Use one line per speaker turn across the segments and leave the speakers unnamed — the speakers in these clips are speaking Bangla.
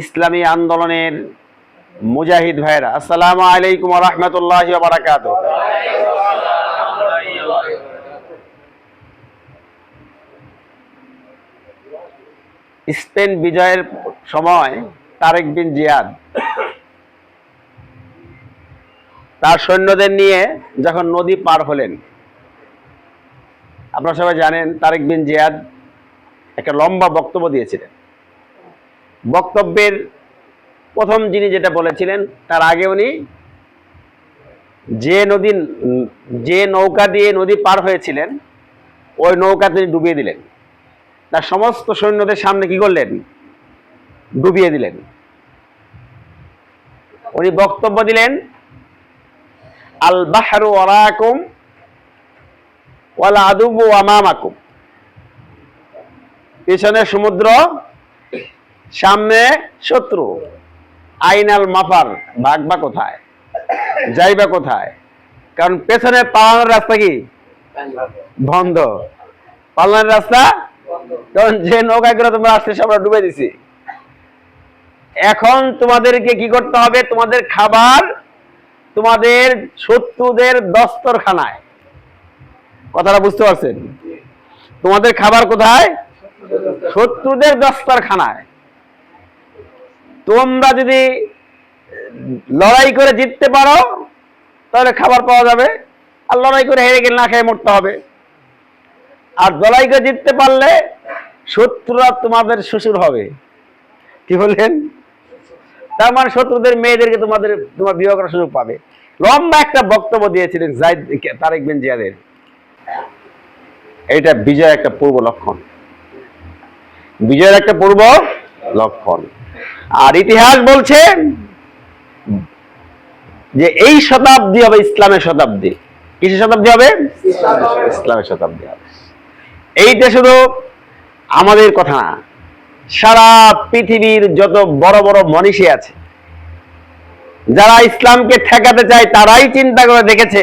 ইসলামী আন্দোলনের মুজাহিদ ভাইরা আসসালামু আলাইকুম রহমতুল্লাহ বারাকাত স্পেন বিজয়ের সময় তারেক বিন জিয়াদ তার সৈন্যদের নিয়ে যখন নদী পার হলেন, আপনারা সবাই জানেন তারেক বিন জিয়াদ একটা লম্বা বক্তব্য দিয়েছিলেন। বক্তব্যের প্রথম যিনি যেটা বলেছিলেন, তার আগে উনি যে নদী, যে নৌকা দিয়ে নদী পার হয়েছিলেন, ওই নৌকা তিনি ডুবিয়ে দিলেন। তার সমস্ত সৈন্যদের সামনে কি করলেন? ডুবিয়ে দিলেন। উনি বক্তব্য দিলেন, আল বাহরু ওয়ারাকুম ওয়াল আদুবু আমামাকুম পিছনে সমুদ্র সামনে শত্রু। আইনাল মাফার ভাগবা কোথায়? যাইবা কোথায়? কারণ পেছনে পালানোর রাস্তা কি? বন্ধ। পালানোর রাস্তা? কারণ যে করে তোমরা আসতে আমরা ডুবে দিছি। এখন তোমাদেরকে কি করতে হবে? তোমাদের খাবার, তোমাদের শত্রুদের দস্তরখানায়। কথাটা বুঝতে পারছেন? তোমাদের খাবার কোথায়? শত্রুদের দস্তরখানায়। তোমরা যদি লড়াই করে জিততে পারো, তাহলে খাবার পাওয়া যাবে। আর লড়াই করে হেরে গেলে না খেয়ে মরতে হবে। আর লড়াই করে জিততে পারলে শত্রুরা তোমাদের শ্বশুর হবে। কি বললেন? তার মানে শত্রুদের মেয়েদেরকে তোমাদের, তোমার বিবাহ করার সুযোগ পাবে। লম্বা একটা বক্তব্য দিয়েছিলেন জাইদ তারেক বিন জিয়াদের। এটা বিজয় একটা পূর্ব লক্ষণ। বিজয়ের একটা পূর্ব লক্ষণ। আর ইতিহাস বলছে যে এই শতাব্দী হবে ইসলামের শতাব্দী। কিসের শতাব্দী হবে? ইসলামের শতাব্দী হবে। এইটা শুধু আমাদের কথা না, সারা পৃথিবীর যত বড় বড় মনীষী আছে, যারা ইসলামকে ঠেকাতে চায়, তারাই চিন্তা করে দেখেছে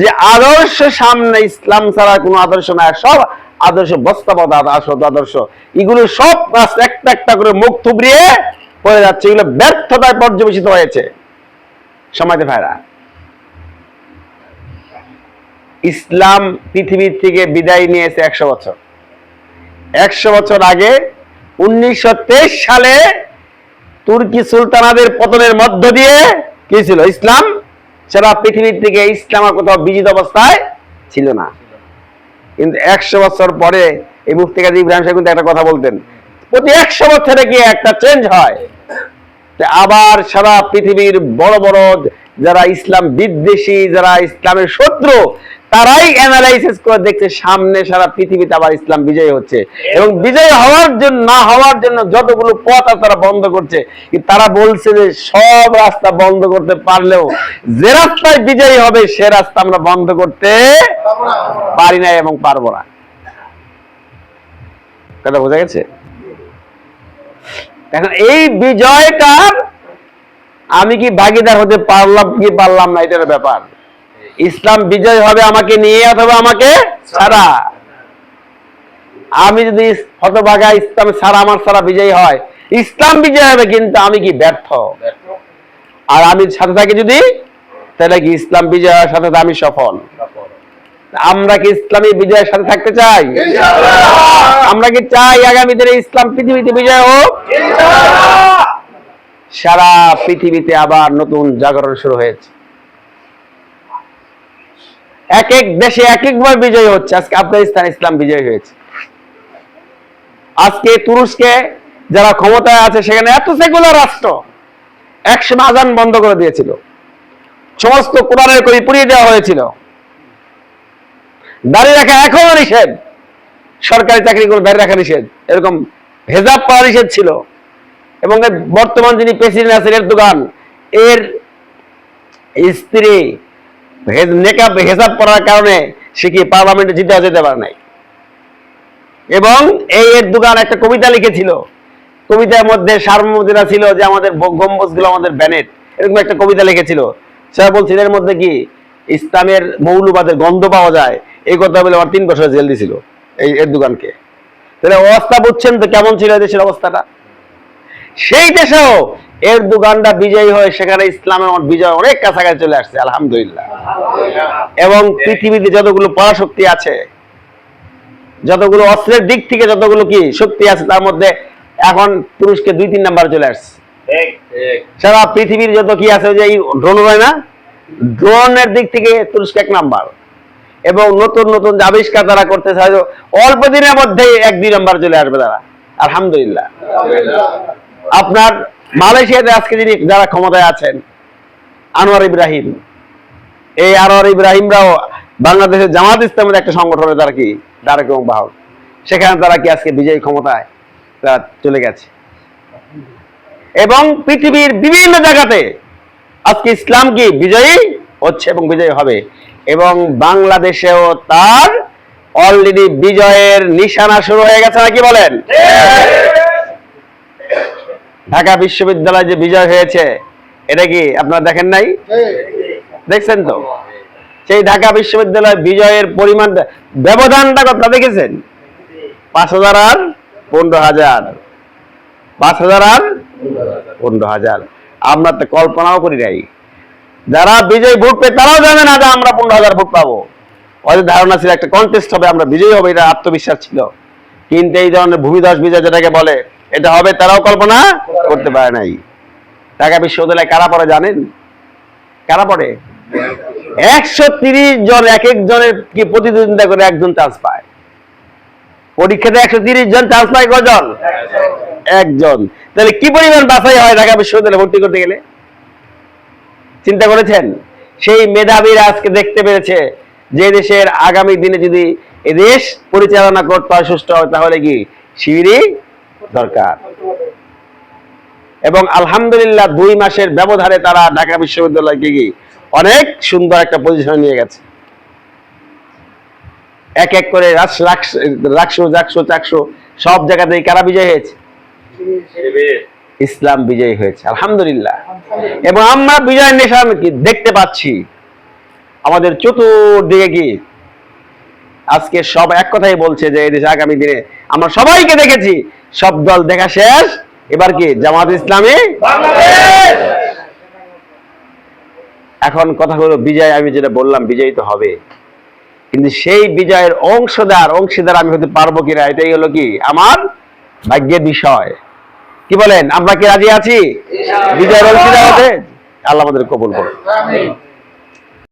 যে আদর্শ সামনে ইসলাম ছাড়া কোনো আদর্শ না সব আদর্শ, বস্তাবদ আদর্শ আদর্শ এগুলো সব রাস্তা একটা একটা করে মুখ থুবড়িয়ে পড়ে যাচ্ছে, এগুলো ব্যর্থতায় পর্যবেসিত হয়েছে। সমাজে ভাইরা, ইসলাম পৃথিবীর থেকে বিদায় নিয়েছে একশো বছর। একশো বছর আগে উনিশশো তেইশ সালে তুর্কি সুলতানাদের পতনের মধ্য দিয়ে কি ছিল? ইসলাম সারা পৃথিবীর থেকে ইসলাম কোথাও বিজিত অবস্থায় ছিল না। কিন্তু একশো বছর পরে এই মুফতি কাজী ইব্রাহিম সাহেব কিন্তু একটা কথা বলতেন, প্রতি একশো বছরে কি একটা চেঞ্জ হয়? আবার সারা পৃথিবীর বড় বড় যারা ইসলাম বিদ্বেষী, যারা ইসলামের শত্রু তারাই অ্যানালাইসিস করে দেখছে সামনে সারা পৃথিবীতে আবার ইসলাম বিজয় হচ্ছে। এবং বিজয় হওয়ার জন্য, না হওয়ার জন্য যতগুলো পথ তারা বন্ধ করছে। তারা বলছে যে সব রাস্তা বন্ধ করতে পারলেও যে রাস্তায় বিজয়ী হবে সে রাস্তা আমরা বন্ধ করতে পারি না এবং পারব না। কথা বোঝা গেছে? এখন এই বিজয়টার আমি কি ভাগিদার হতে পারলাম কি পারলাম না, এটার ব্যাপার। ইসলাম বিজয় হবে আমাকে নিয়ে অথবা আমাকে ছাড়া। আমি যদি হতভাগা ইসলাম ছাড়া আমার ছাড়া বিজয় হয় ইসলাম বিজয় হবে কিন্তু আমি কি ব্যর্থ? আর আমি সাথে থাকি যদি তাহলে কি ইসলাম বিজয় হওয়ার সাথে আমি সফল? আমরা কি ইসলামী বিজয়ের সাথে থাকতে চাই? আমরা কি চাই আগামী দিনে ইসলাম পৃথিবীতে বিজয় হোক? সারা পৃথিবীতে আবার নতুন জাগরণ শুরু হয়েছে। এক এক দেশে এক একবার বিজয় হচ্ছে। আজকে আফগানিস্তান, ইসলাম বিজয় হয়েছে। আজকে তুরস্কে যারা ক্ষমতায় আছে, সেখানে এত সেগুলার রাষ্ট্র একসময় আজান বন্ধ করে দিয়েছিল। সমস্ত কোরআনের কবি পুড়িয়ে দেওয়া হয়েছিল। দাঁড়িয়ে রাখা এখনও নিষেধ। সরকারি চাকরি করে দাঁড়িয়ে রাখা নিষেধ। এরকম হেজাব পাওয়া নিষেধ ছিল। এবং বর্তমান যিনি প্রেসিডেন্ট আছেন, এরদোগান, এর স্ত্রী নেকাব হেসাব করার কারণে সে কি পার্লামেন্টে জিতে যেতে পারে নাই। এবং এই এর দোকান একটা কবিতা লিখেছিল। কবিতার মধ্যে সার্বমতিরা ছিল যে আমাদের গম্বজগুলো আমাদের ব্যানেট। এরকম একটা কবিতা লিখেছিল। সেটা বলছিল এর মধ্যে কি ইসলামের মৌলবাদের গন্ধ পাওয়া যায়? এই কথা বলে আমার তিন বছর জেল দিছিল এই এর দোকানকে তাহলে অবস্থা বুঝছেন তো কেমন ছিল দেশের অবস্থাটা? সেই দেশেও এর দোকানটা বিজয়ী হয়ে সেখানে ইসলামের বিজয় অনেক কাছাকাছি চলে আসছে, আলহামদুলিল্লাহ। এবং পৃথিবীতে যতগুলো পরাশক্তি আছে যতগুলো অস্ত্রের দিক থেকে যতগুলো কি শক্তি আছে তার মধ্যে এখন তুরস্কে দুই তিন নাম্বার চলে আসছে। সারা পৃথিবীর যত কি আছে যে ড্রোন হয় না ড্রোনের দিক থেকে তুরস্ক এক নাম্বার। এবং নতুন নতুন যে আবিষ্কার তারা করতে চায় অল্প দিনের মধ্যে এক দুই নাম্বার চলে আসবে তারা। আলহামদুলিল্লাহ। আপনার মালয়েশিয়াতে আজকে যিনি যারা ক্ষমতায় আছেন আনোয়ার ইব্রাহিম এই আনোয়ার ইব্রাহিমরাও বাংলাদেশের জামাত ইসলামের একটা সংগঠনের তারা কি? ডারেক এবং বাহক সেখানে তারা কি আজকে বিজয়ী ক্ষমতায়? তারা চলে গেছে। এবং পৃথিবীর বিভিন্ন জায়গাতে আজকে ইসলাম কি বিজয়ী হচ্ছে এবং বিজয়ী হবে। এবং বাংলাদেশেও তার অলরেডি বিজয়ের নিশানা শুরু হয়ে গেছে নাকি বলেন? ঢাকা বিশ্ববিদ্যালয়ে যে বিজয় হয়েছে, এটা কি আপনারা দেখেন নাই? দেখছেন তো? সেই ঢাকা বিশ্ববিদ্যালয় বিজয়ের পরিমাণ ব্যবধানটা কত দেখেছেন? পাঁচ হাজার আর পনেরো হাজার। পাঁচ হাজার আর পনেরো হাজার। আমরা তো কল্পনাও করি নাই। যারা বিজয় ভোট পেয়ে তারাও জানে না যে আমরা পনেরো হাজার ভোট পাবো। ওদের ধারণা ছিল একটা কন্টেস্ট হবে, আমরা বিজয়ী হবে, এটা আত্মবিশ্বাস ছিল। কিন্তু এই ধরনের ভূমিধস বিজয় যেটাকে বলে, এটা হবে তারাও কল্পনা করতে পারে নাই। ঢাকা বিশ্ববিদ্যালয়ে কারা পড়ে জানেন? কারা পড়ে? একশো তিরিশ জন এক এক জনের কি প্রতিদ্বন্দ্বিতা করে একজন চান্স পায়? পরীক্ষাতে একশো তিরিশ জন চান্স পায় কজন? একজন। তাহলে কি পরিমাণ বাছাই হয় ঢাকা বিশ্ববিদ্যালয়ে ভর্তি করতে গেলে? চিন্তা করেছেন? সেই মেধাবীরা আজকে দেখতে পেরেছে যে দেশের আগামী দিনে যদি এ দেশ পরিচালনা করতে হয়, সুস্থ হয়, তাহলে কি শিবিরই দরকার? এবং আলহামদুলিল্লাহ দুই মাসের ব্যবধানে তারা ঢাকা বিশ্ববিদ্যালয়কে কি অনেক সুন্দর একটা পজিশন নিয়ে গেছে। এক এক করে রাকস- রাকসো চাকসো সব জায়গাতেই কারা বিজয় হয়েছে? ইসলাম বিজয়ী হয়েছে আলহামদুলিল্লাহ। এবং আমরা বিজয়ের নিশান কি দেখতে পাচ্ছি? আমাদের চতুর্দিকে কি? আজকে সব এক কথাই বলছে যে এই দেশে আগামী দিনে আমরা সবাইকে দেখেছি সব দল দেখা শেষ। এবার কি জামাত ইসলামী? এখন কথা হলো বিজয় আমি যেটা বললাম বিজয়ী তো হবে। কিন্তু সেই বিজয়ের অংশদার অংশীদার আমি হতে পারব কিনা এটাই হলো কি? আমার ভাগ্যের বিষয়। কি বলেন? আমরা কি রাজি আছি? বিজয়ের অংশীদার হতে? আল্লাহ আমাদের কবুল করুন